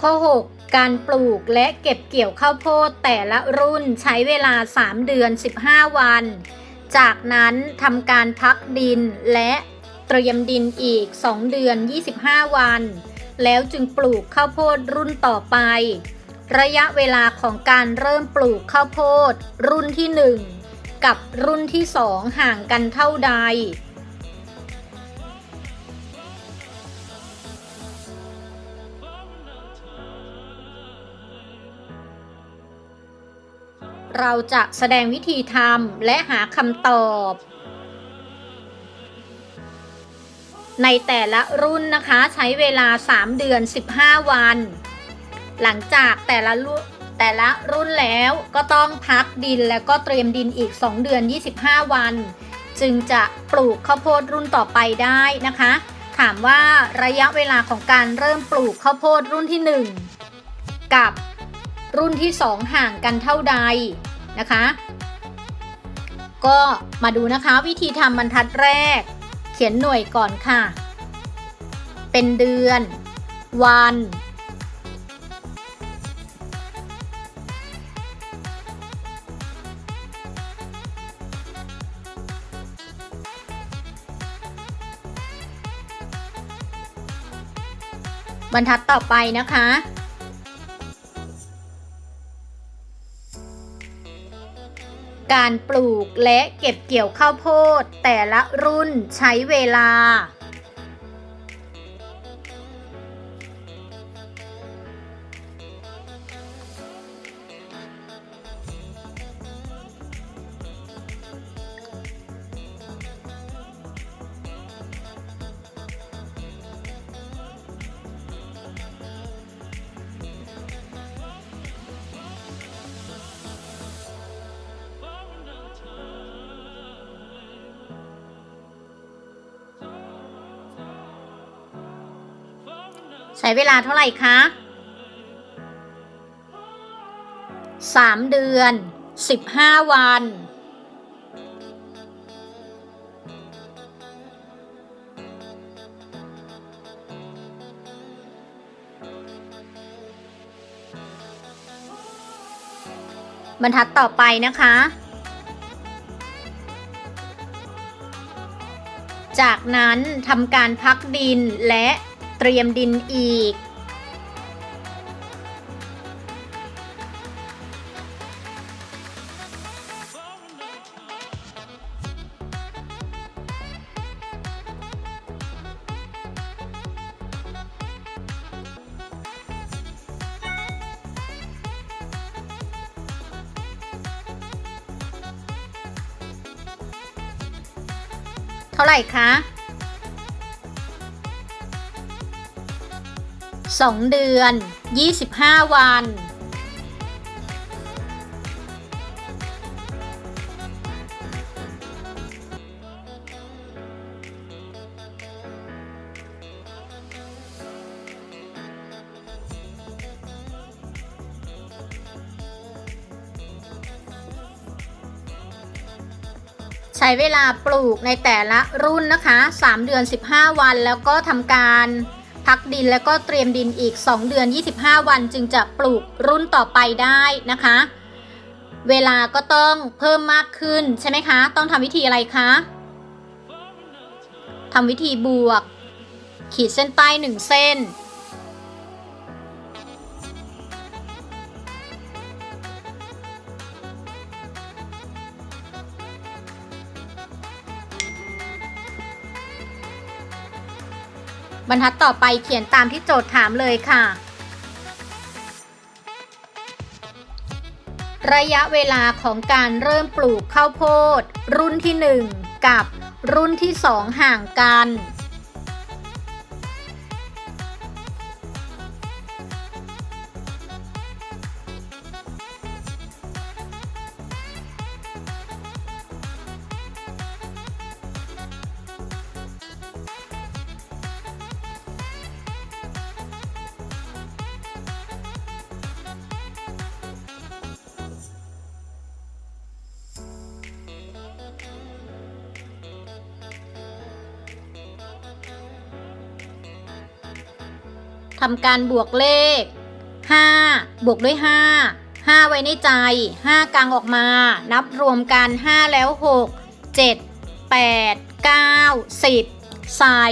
ข้อ 6 การปลูกและเก็บเกี่ยวข้าวโพดแต่ละรุ่นใช้เวลา 3 เดือน 15 วัน จากนั้นทำการพักดินและเตรียมดินอีก 2 เดือน 25 วัน แล้วจึงปลูกข้าวโพดรุ่นต่อไป ระยะเวลาของการเริ่มปลูกข้าวโพด รุ่นที่ 1 กับรุ่นที่ 2 ห่างกันเท่าใด เราจะแสดงวิธีทำและหาคำตอบ ในแต่ละรุ่นนะคะใช้เวลา 3 เดือน 15 วัน หลังจากแต่ละรุ่นแต่ละรุ่นแล้วก็ต้องพักดินแล้วก็เตรียมดินอีก 2 เดือน 25 วัน จึงจะปลูกข้าวโพดรุ่นต่อไปได้นะคะ ถามว่าระยะเวลาของการเริ่มปลูกข้าวโพดรุ่นที่ 1 กับรุ่นที่ 2 ห่างกันเท่าใด นะคะ ก็มาดูนะคะวิธีทำบรรทัดแรก เขียนหน่วยก่อนค่ะ เป็นเดือน วัน บรรทัดต่อไปนะคะ การปลูกและเก็บเกี่ยวข้าวโพดแต่ละรุ่นใช้เวลา ใช้เวลาเท่าไหร่คะ3เดือน15วัน บรรทัดต่อไปนะคะ จากนั้นทำการพักดินและ เตรียมดินอีก เท่าไหร่คะ 2 เดือน 25 วัน ใช้เวลาปลูกในแต่ละรุ่นนะคะ 3 เดือน 15 วันแล้วก็ทำการ พักดินแล้วก็เตรียมดินอีก 2 เดือน 25 วันจึงจะปลูกรุ่นต่อไปได้นะคะ เวลาก็ต้องเพิ่มมากขึ้นใช่ไหมคะ ต้องทำวิธีอะไรคะทำวิธีบวก ขีดเส้นใต้1เส้น บรรทัดต่อไปเขียนตามที่โจทย์ถามเลยค่ะ ระยะเวลาของการเริ่มปลูกข้าวโพด รุ่นที่ 1 กับรุ่นที่ 2 ห่างกัน ทำการบวกเลข 5 บวกด้วย 5 5 ไว้ในใจ 5 กลางออกมา นับรวมกัน 5 แล้ว 6 7 8 9 10 ใส่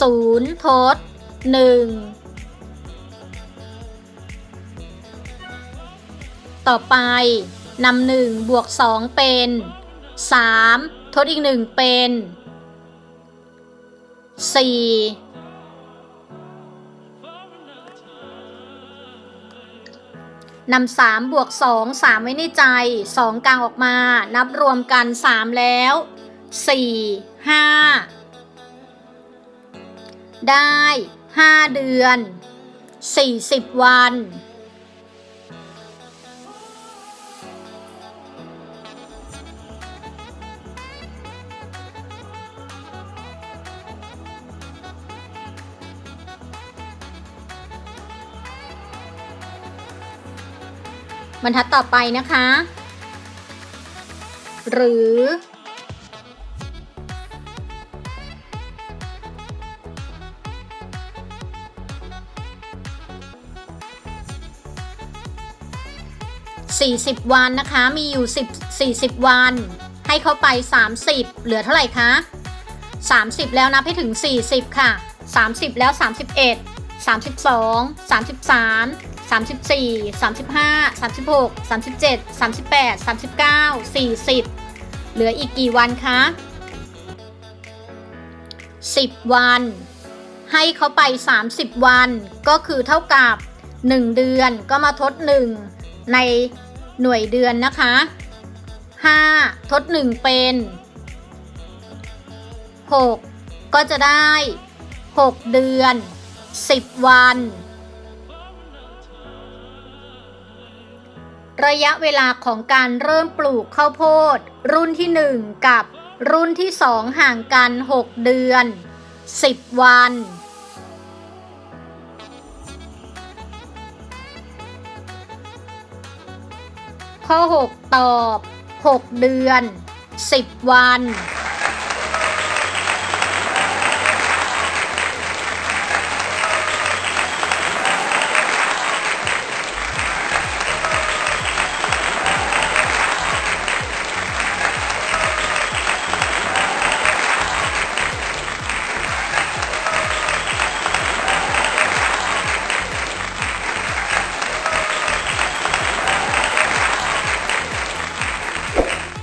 0 ทด 1 ต่อไปนำหนึ่งบวกสองเป็นสามทดอีกหนึ่งเป็นสี่ นำสามบวกสองสามไว้ในใจสองกลางออกมา นับรวมกันสามแล้วสี่ห้าได้ห้าเดือนสี่สิบวัน บรรทัดต่อไปนะคะ หรือ 40 วันนะคะ มีอยู่10 40 วัน ให้เขาไป 30 เหลือเท่าไหร่คะ 30 แล้วนับให้ถึง 40 ค่ะ 30 แล้ว 31 32 33 34 35 36 37 38 39 40 เหลืออีกกี่วันคะ 10 วัน ให้เขาไป 30 วัน ก็คือเท่ากับ 1 เดือนก็มาทด 1 ในหน่วยเดือนนะคะ 5 ทด 1 เป็น 6 ก็จะได้ 6 เดือน 10วัน ระยะเวลาของการเริ่มปลูกข้าวโพด รุ่นที่1กับรุ่นที่2ห่างกัน 6 เดือน 10 วัน ข้อ 6 ตอบ 6 เดือน 10 วัน